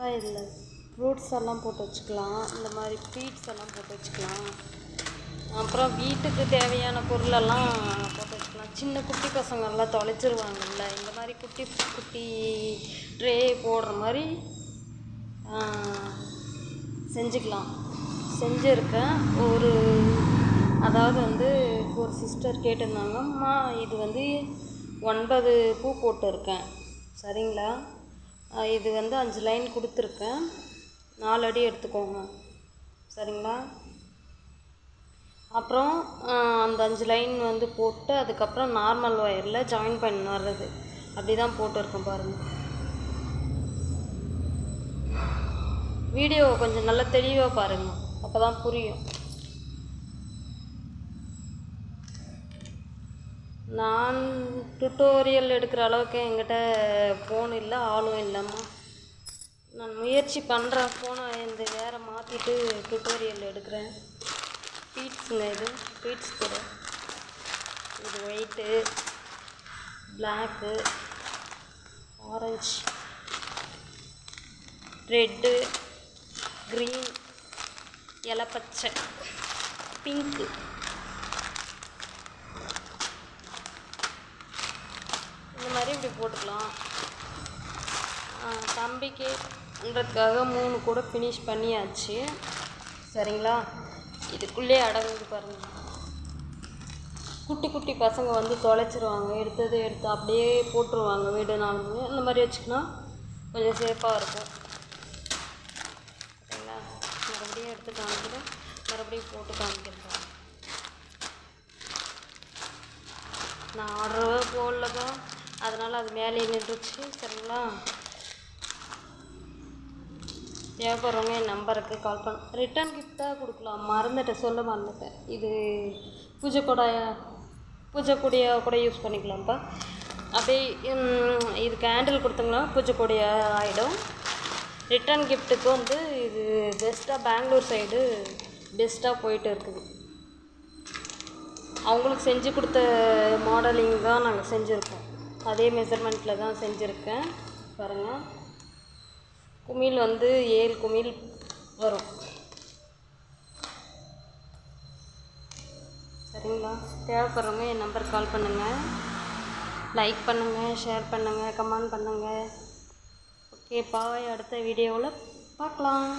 அக்கா இதில் ஃப்ரூட்ஸ் எல்லாம் போட்டு வச்சுக்கலாம். இந்த மாதிரி ஸ்வீட்ஸ் எல்லாம் போட்டு வச்சுக்கலாம். அப்புறம் வீட்டுக்கு தேவையான பொருளெல்லாம் போட்டு வச்சுக்கலாம். சின்ன குட்டி பசங்கள்லாம் தொலைச்சிருவாங்கல்ல. இந்த மாதிரி குட்டி குட்டி ட்ரே போடுற மாதிரி செஞ்சுக்கலாம். செஞ்சுருக்கேன். ஒரு அதாவது வந்து ஒரு சிஸ்டர் கேட்டிருந்தாங்க அம்மா இது வந்து ஒன்பது பூ போட்டிருக்கேன். சரிங்களா? இது வந்து அஞ்சு லைன் கொடுத்துருக்கேன். நாலு அடி எடுத்துக்கோங்க. சரிங்களா? அப்புறம் அந்த அஞ்சு லைன் வந்து போட்டு அதுக்கப்புறம் நார்மல் ஒயரில் ஜாயின் பண்ணி வர்றது அப்படி தான் போட்டுருக்கோம் பாருங்கள் வீடியோவை கொஞ்சம் நல்லா தெளிவாக பாருங்கள் அப்போ தான் புரியும். நான் டுட்டோரியல் எடுக்கிற அளவுக்கு என்கிட்ட ஃபோன் இல்லை ஆளும் இல்லைம்மா. நான் முயற்சி பண்ணுறேன் ஃபோனை இந்த வேறு மாற்றிட்டு டுட்டோரியல் எடுக்கிறேன். பீட்ஸுங்க இது பீட்ஸ் கூட. இது white black orange red green இலப்பச்சை pink இந்த மாதிரி இப்படி போட்டுக்கலாம். தம்பிக்கு தம்பிக்குன்றதுக்காக மூணு கூட ஃபினிஷ் பண்ணியாச்சு. சரிங்களா? இதுக்குள்ளே அடங்குது பாருங்கள் குட்டி குட்டி பசங்க வந்து தொலைச்சிருவாங்க. எடுத்தது எடுத்து அப்படியே போட்டுருவாங்க வீடு நாலு. இந்த மாதிரி வச்சுக்கினா கொஞ்சம் சேஃபாக இருக்கும். சரிங்களா? மறுபடியும் எடுத்து காமிக்கிறேன். மறுபடியும் போட்டு காமிக்கிறேன். நான் ஆர்டர் போடலக்கா? அதனால் அது மேலே நின்றுச்சு சரிங்களா? தேவைப்படுறவங்க என் நம்பருக்கு கால் பண்ண. ரிட்டர்ன் கிஃப்ட்டாக கொடுக்கலாம். மறந்துட்டேன். சொல்ல மறந்துட்டேன். இது பூஜை கூட பூஜை கொடியாக கூட யூஸ் பண்ணிக்கலாம்ப்பா. அப்படியே இது கேண்டில் கொடுத்தோம்னா பூஜை கொடியாக ஆகிடும் ரிட்டர்ன் கிஃப்ட்டுக்கு வந்து இது பெஸ்ட்டாக பெங்களூர் சைடு பெஸ்ட்டாக போயிட்டு இருக்குது. அவங்களுக்கு செஞ்சு கொடுத்த மாடலிங் தான் நாங்கள் செஞ்சுருக்கோம். அதே மெஷர்மெண்ட்டில் தான் செஞ்சுருக்கேன். பாருங்கள் குமிழ் வந்து ஏழு குமிழ் வரும். சரிங்களா? தேவைப்படுறவங்க என் நம்பர் கால் பண்ணுங்கள் லைக் பண்ணுங்கள் ஷேர் பண்ணுங்கள் கமெண்ட் பண்ணுங்கள் ஓகே பாய். அடுத்த வீடியோவில் பார்க்கலாம்.